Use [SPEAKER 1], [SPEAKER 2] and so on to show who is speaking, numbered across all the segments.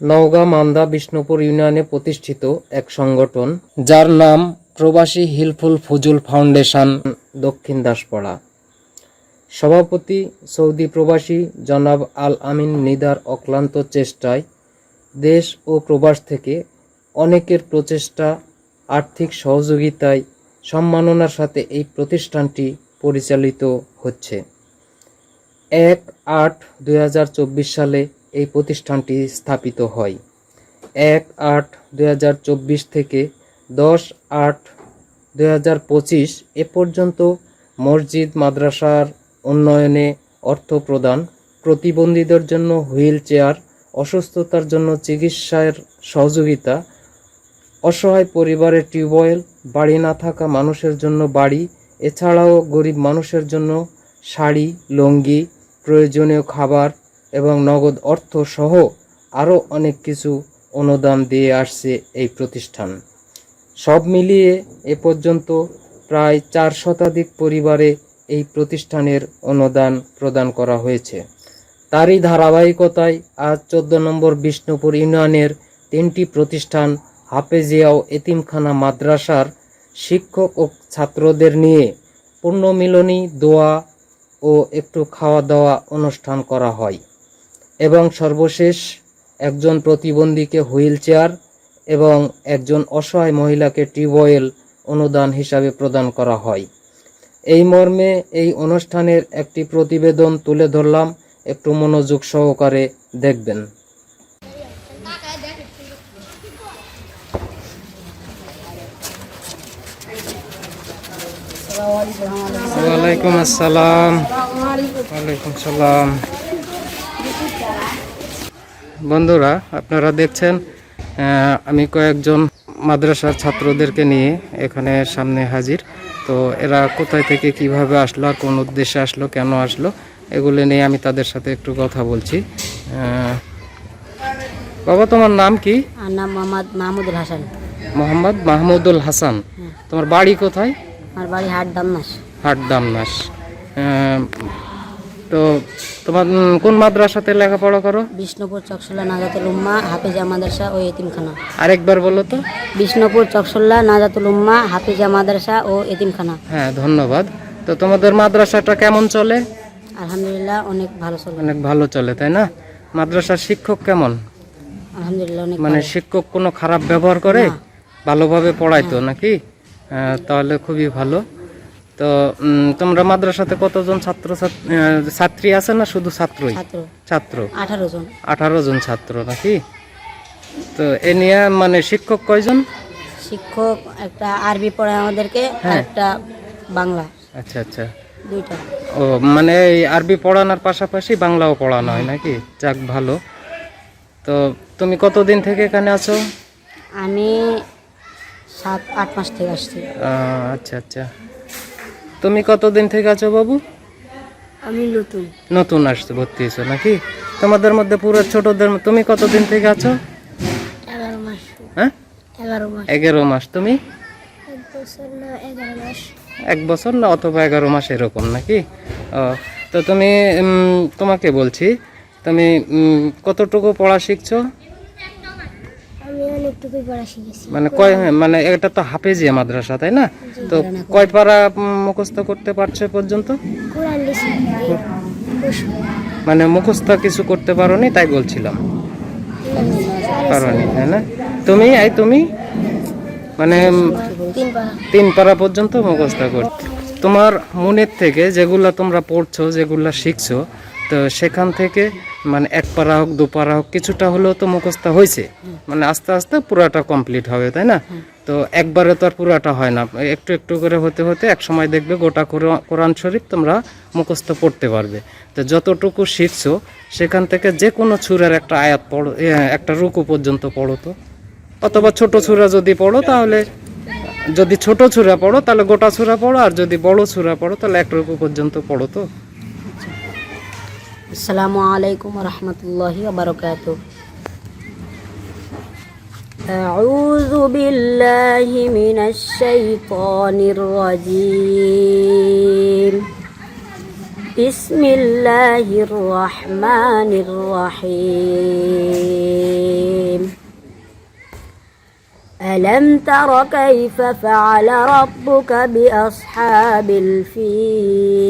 [SPEAKER 1] নওগাঁ মান্দা বিষ্ণুপুর ইউনিয়নে প্রতিষ্ঠিত এক সংগঠন যার নাম প্রবাসী হিলফুল ফজুল ফাউন্ডেশন। দক্ষিণ দাসপাড়া। সভাপতি সৌদি প্রবাসী জনাব আল আমিন নিদার অক্লান্ত চেষ্টায় দেশ ও প্রবাস থেকে অনেকের প্রচেষ্টা আর্থিক সহযোগিতায় সম্মাননার সাথে এই প্রতিষ্ঠানটি পরিচালিত হচ্ছে। এক আট দুই সালে এই প্রতিষ্ঠানটি স্থাপিত হয়। এক আট দুই থেকে দশ আট দুই এ পর্যন্ত মসজিদ, মাদ্রাসার উন্নয়নে অর্থ প্রদান, প্রতিবন্ধীদের জন্য হুইল চেয়ার, অসুস্থতার জন্য চিকিৎসার সহযোগিতা, অসহায় পরিবারের টিউবওয়েল, বাড়ি না থাকা মানুষের জন্য বাড়ি, এছাড়াও গরিব মানুষের জন্য শাড়ি, লুঙ্গি, প্রয়োজনীয় খাবার এবং নগদ অর্থ সহ আরও অনেক কিছু অনুদান দিয়ে আসছে এই প্রতিষ্ঠান। সব মিলিয়ে এ পর্যন্ত প্রায় চার শতাধিক পরিবারে এই প্রতিষ্ঠানের অনুদান প্রদান করা হয়েছে। তারই ধারাবাহিকতায় আজ চোদ্দ নম্বর বিষ্ণুপুর ইউনিয়নের তিনটি প্রতিষ্ঠান হাফেজিয়াও এতিমখানা মাদ্রাসার শিক্ষক ও ছাত্রদের নিয়ে পূর্ণমিলনী, দোয়া ও একটু খাওয়া দাওয়া অনুষ্ঠান করা হয়। এবং সর্বশেষ একজন প্রতিবন্ধীকে হুইল চেয়ার এবং একজন অসহায় মহিলাকে টিউবওয়েল অনুদান হিসাবে প্রদান করা হয়। এই মর্মে এই অনুষ্ঠানের একটি প্রতিবেদন তুলে ধরলাম একটু মনোযোগ সহকারে দেখবেন। ওয়ালাইকুম আসসালাম। ওয়ালাইকুম সালাম। বন্ধুরা আপনারা দেখছেন আমি কয়েকজন মাদ্রাসার ছাত্রদেরকে নিয়ে এখানে সামনে হাজির। তো এরা কোথায় থেকে কীভাবে আসলো আর কোন উদ্দেশ্যে আসলো কেন আসলো এগুলো নিয়ে আমি তাদের সাথে একটু কথা বলছি। বাবা তোমার নাম কি?
[SPEAKER 2] নাম মোহাম্মদ মাহমুদুল হাসান।
[SPEAKER 1] মোহাম্মদ মাহমুদুল হাসান। তোমার বাড়ি কোথায়?
[SPEAKER 2] আমার বাড়ি হাট দামনাস
[SPEAKER 1] হাট দামনাস তো তোমার কোন মাদ্রাসাতে লেখাপড়া করো?
[SPEAKER 2] বিষ্ণুপুর চকসল্লা নাজাতুল উম্মা হাফিজা মাদ্রাসা ও এতিমখানা।
[SPEAKER 1] আরেকবার বলো তো।
[SPEAKER 2] বিষ্ণুপুর চকসল্লা নাজাতুল উম্মা হাফিজা মাদ্রাসা ও এতিমখানা।
[SPEAKER 1] হ্যাঁ ধন্যবাদ। তো তোমাদের মাদ্রাসাটা কেমন চলে?
[SPEAKER 2] আলহামদুলিল্লাহ অনেক ভালো চলে।
[SPEAKER 1] অনেক ভালো চলে তাই না? মাদ্রাসার শিক্ষক কেমন?
[SPEAKER 2] আলহামদুলিল্লাহ অনেক
[SPEAKER 1] মানে শিক্ষক কোনো খারাপ ব্যবহার করে? ভালোভাবে পড়াইতো নাকি? তাহলে খুবই ভালো। তো তোমরা মাদ্রাসাতে কতজন ছাত্র ছাত্রী আছে না শুধু ছাত্রই?
[SPEAKER 2] ছাত্র। আঠারো জন।
[SPEAKER 1] আঠারো জন ছাত্র নাকি? তো এ নিয়ে মানে শিক্ষক কয়জন?
[SPEAKER 2] শিক্ষক একটা আরবি পড়ায় আমাদেরকে
[SPEAKER 1] হ্যাঁ।
[SPEAKER 2] একটা বাংলা।
[SPEAKER 1] আচ্ছা আচ্ছা।
[SPEAKER 2] দুইটা।
[SPEAKER 1] ও মানে এই আরবি পড়ানোর পাশাপাশি বাংলাও পড়ানো হয় নাকি? যাক ভালো। তো তুমি কতদিন থেকে এখানে আছো?
[SPEAKER 2] আমি সাত আট মাস থেকে আসছি।
[SPEAKER 1] আচ্ছা আচ্ছা। তুমি কতদিন থেকে আছো বাবু?
[SPEAKER 2] আমি নতুন।
[SPEAKER 1] নতুন আসছো ভর্তি হয়েছো নাকি? তোমাদের মধ্যে পুরো ছোটদের তুমি কতদিন থেকে আছো?
[SPEAKER 2] এগারো মাস।
[SPEAKER 1] হ্যাঁ?
[SPEAKER 2] এগারো মাস।
[SPEAKER 1] এগারো মাস। তুমি?
[SPEAKER 2] এক বছর না মাস।
[SPEAKER 1] এক বছর না অথবা এগারো মাস এরকম নাকি? ও, তো তুমি তোমাকে বলছি তুমি কতটুকু পড়া শিখছো?
[SPEAKER 2] আমি অনেকটুকুই পড়া শিখেছি।
[SPEAKER 1] মানে কয় মানে এটা তো হাফেজিয়া মাদ্রাসা তাই না? তো কয় পারা মুখস্থ করতে পারছ এ পর্যন্ত? মানে মুখস্থ কিছু করতে পারোনি তাই বলছিলাম। পারোনি তাই না? তুমি এই তুমি? মানে
[SPEAKER 2] তিন পারা।
[SPEAKER 1] পর্যন্ত মুখস্থ কর তোমার মনের থেকে যেগুলা তোমরা পড়ছো যেগুলা শিখছো তো সেখান থেকে মানে এক পারা হোক, দু পারা হোক, কিছুটা হলেও তো মুখস্থ হয়েছে। মানে আস্তে আস্তে পুরাটা কমপ্লিট হবে, তাই না? তো একবারে তো আর পুরাটা হয় না। একটু একটু করে হতে হতে এক সময় দেখবে গোটা কোরআ- কোরআন শরীফ তোমরা মুখস্থ পড়তে পারবে। তো যতটুকু শিখছো, সেখান থেকে যে কোনো ছুরের একটা আয়াত পড়ো একটা রুকু পর্যন্ত পড়ো তো। অথবা ছোট ছুরা যদি পড়ো, তাহলে যদি ছোট ছুরা পড়ো, তাহলে গোটা ছুরা পড়ো, আর যদি বড় ছুরা পড়ো, তাহলে এক রুকু পর্যন্ত পড়ো তো।
[SPEAKER 2] আসসালামু আলাইকুম রহমতুল্লাহি বারকাত أعوذ بالله من الشيطان الرجيم بسم الله الرحمن الرحيم ألم تر كيف فعل ربك بأصحاب الفيل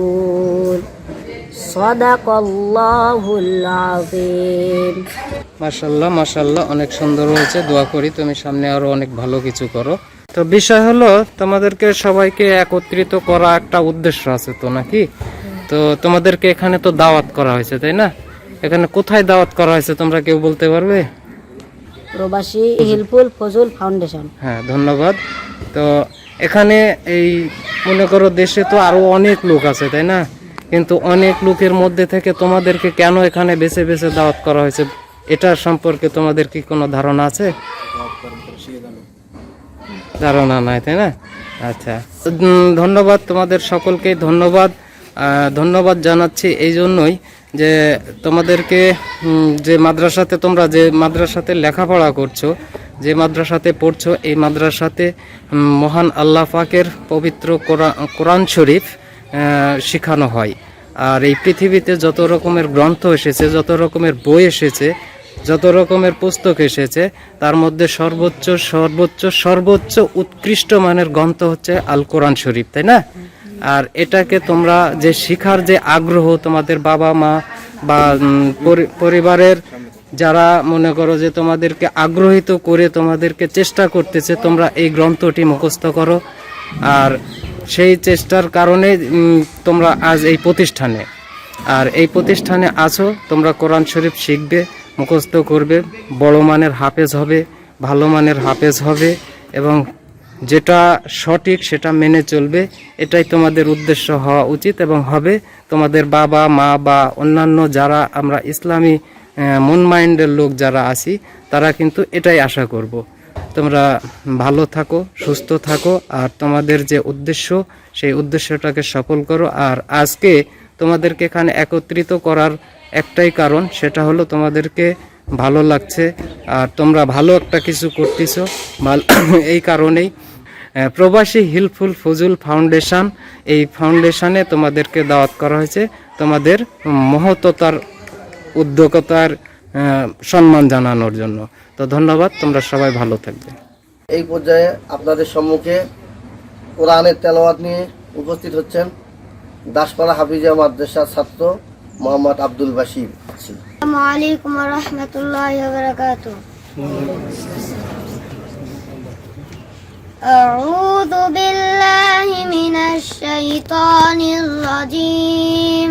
[SPEAKER 1] মাসাল্লাহ মাসাল্লাহ অনেক সুন্দর হয়েছে দোয়া করি তুমি সামনে আরও অনেক ভালো কিছু করো। তো বিষয় হলো তোমাদেরকে সবাইকে একত্রিত করা একটা উদ্দেশ্য আছে তো নাকি? তো তোমাদেরকে এখানে তো দাওয়াত করা হয়েছে তাই না? এখানে কোথায় দাওয়াত করা হয়েছে তোমরা কেউ বলতে পারবে?
[SPEAKER 2] প্রবাসী হিলফুল ফজল ফাউন্ডেশন।
[SPEAKER 1] হ্যাঁ ধন্যবাদ। তো এখানে এই মনে করো দেশে তো আরও অনেক লোক আছে তাই না? কিন্তু অনেক লোকের মধ্যে থেকে তোমাদেরকে কেন এখানে বেছে বেছে দাওয়াত করা হয়েছে? এটার সম্পর্কে তোমাদের কি কোনো ধারণা আছে? ধারণা নাই, তাই না? আচ্ছা। ধন্যবাদ তোমাদের সকলকে, ধন্যবাদ। ধন্যবাদ জানাচ্ছি এই জন্যই যে তোমাদেরকে যে মাদ্রাসাতে তোমরা যে মাদ্রাসাতে লেখাপড়া করছ, যে মাদ্রাসাতে পড়ছো, এই মাদ্রাসাতে মহান আল্লাহ পাকের পবিত্র কোরআ- কোরআন শরীফ শেখানো হয়। আর এই পৃথিবীতে যত রকমের গ্রন্থ এসেছে, যত রকমের বই এসেছে, যত রকমের পুস্তক এসেছে, তার মধ্যে সর্বোচ্চ সর্বোচ্চ সর্বোচ্চ উৎকৃষ্ট মানের গ্রন্থ হচ্ছে আল কোরআন শরীফ, তাই না? আর এটাকে তোমরা যে শিখার যে আগ্রহ তোমাদের বাবা মা বা পরিবারের যারা মনে করো যে তোমাদেরকে আগ্রহিত করে তোমাদেরকে চেষ্টা করতেছে, তোমরা এই গ্রন্থটি মুখস্থ করো। আর সেই চেষ্টার কারণে তোমরা আজ এই প্রতিষ্ঠানে। আর এই প্রতিষ্ঠানে আছো, তোমরা কোরআন শরীফ শিখবে, মুখস্থ করবে, বড় মানের হাফেজ হবে, ভালো মানের হাফেজ হবে, এবং যেটা সঠিক সেটা মেনে চলবে, এটাই তোমাদের উদ্দেশ্য হওয়া উচিত এবং হবে। তোমাদের বাবা, মা বা অন্যান্য যারা আমরা ইসলামী মন মাইন্ডের লোক যারা আছি, তারা কিন্তু এটাই আশা করব। তোমরা ভালো থাকো, সুস্থ থাকো, আর তোমাদের যে উদ্দেশ্য, সেই উদ্দেশ্যটাকে সফল করো। আর আজকে তোমাদেরকে এখানে একত্রিত করার একটাই কারণ, সেটা হলো তোমাদেরকে ভালো লাগছে। আর তোমরা ভালো একটা কিছু করতেছো। এই কারণেই প্রবাসী হিলফুল ফজুল ফাউন্ডেশন, এই ফাউন্ডেশনে তোমাদেরকে দাওয়াত করা হয়েছে। তোমাদের মহততার উদ্যোগতার সম্মান জানানোর জন্য। তো ধন্যবাদ তোমরা সবাই ভালো থাকবে
[SPEAKER 3] এই পর্যায়ে আপনাদের সম্মুখে কোরআনের তেলাওয়াত নিয়ে উপস্থিত হচ্ছেন দাসপাড়া হাফিজা মাদ্রাসার ছাত্র মোহাম্মদ আব্দুল বাসির
[SPEAKER 2] السلام عليكم ورحمة الله وبركاته أعوذ بالله من الشيطان الرجيم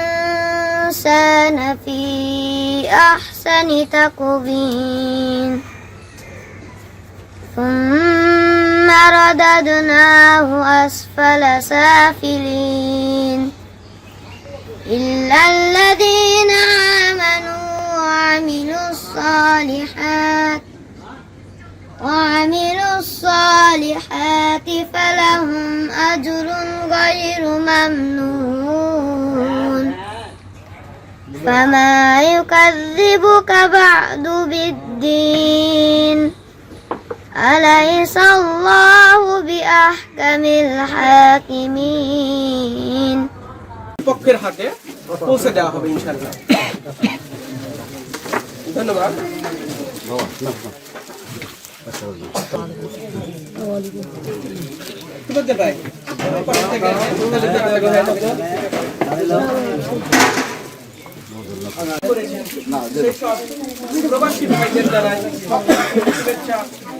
[SPEAKER 2] الإنسان في أحسن تقويم. ثم رددناه أسفل سافلين. إلا الذين آمنوا وعملوا الصالحات وعملوا الصالحات فلهم أجر غير ممنون. فما يكذبك بعد بالدين أليس الله بأحكم الحاكمين
[SPEAKER 4] পক্ষের হাতে পৌঁছে দেওয়া হবে ইনশাল্লাহ ধন্যবাদ কি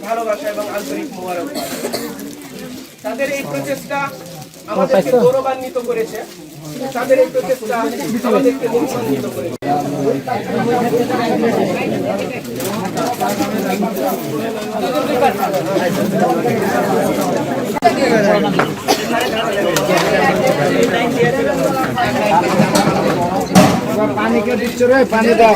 [SPEAKER 4] ভালোবাসা এবং আন্তরিক তাদের এই প্রচেষ্টা আমাদেরকে গৌরবান্বিত করেছে তাদের এই প্রচেষ্টা আমাদেরকে গৌরবান্বিত করেছে পানিকে পানি দাও।